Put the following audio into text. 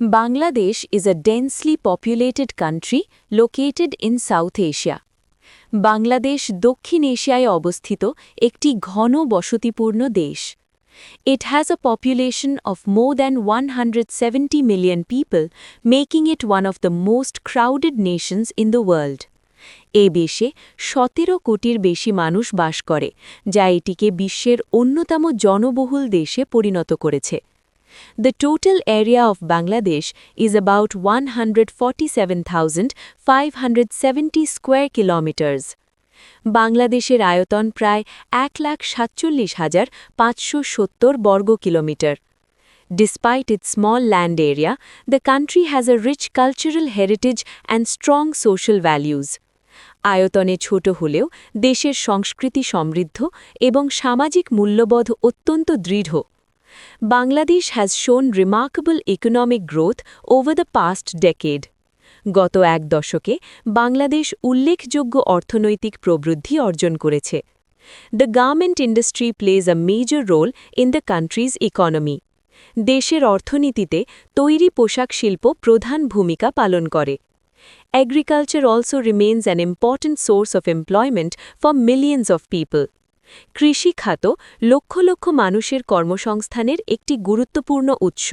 Bangladesh is a densely populated country located in South Asia. Bangladesh দক্ষিণ এশিয়ায় অবস্থিত একটি ঘন বসতিপূর্ণ দেশ It has a population of more than 170 million people, making it one of the most crowded nations in the world. এ দেশে সতেরো কোটির বেশি মানুষ বাস করে যা এটিকে বিশ্বের অন্যতম জনবহুল দেশে পরিণত করেছে The total area of Bangladesh is about 147,570 square kilometers. বাংলাদেশের আয়তন প্রায় এক লাখ সাতচল্লিশ হাজার পাঁচশো সত্তর বর্গ kilometre Despite its small land area, the country has a rich cultural heritage and strong social values. আয়তনে ছোট হলেও দেশের সংস্কৃতি সমৃদ্ধ এবং সামাজিক মূল্যবোধ অত্যন্ত দৃঢ় Bangladesh has shown remarkable economic growth over the past decade. গত এক দশকে বাংলাদেশ উল্লেখযোগ্য অর্থনৈতিক প্রবৃদ্ধি অর্জন করেছে। The garment industry plays a major role in the country's economy দেশের অর্থনীতিতে তৈরি পোশাক শিল্প প্রধান ভূমিকা পালন করে। Agriculture also remains an important source of employment for millions of people কৃষি খাত লক্ষ লক্ষ মানুষের কর্মসংস্থানের একটি গুরুত্বপূর্ণ উৎস।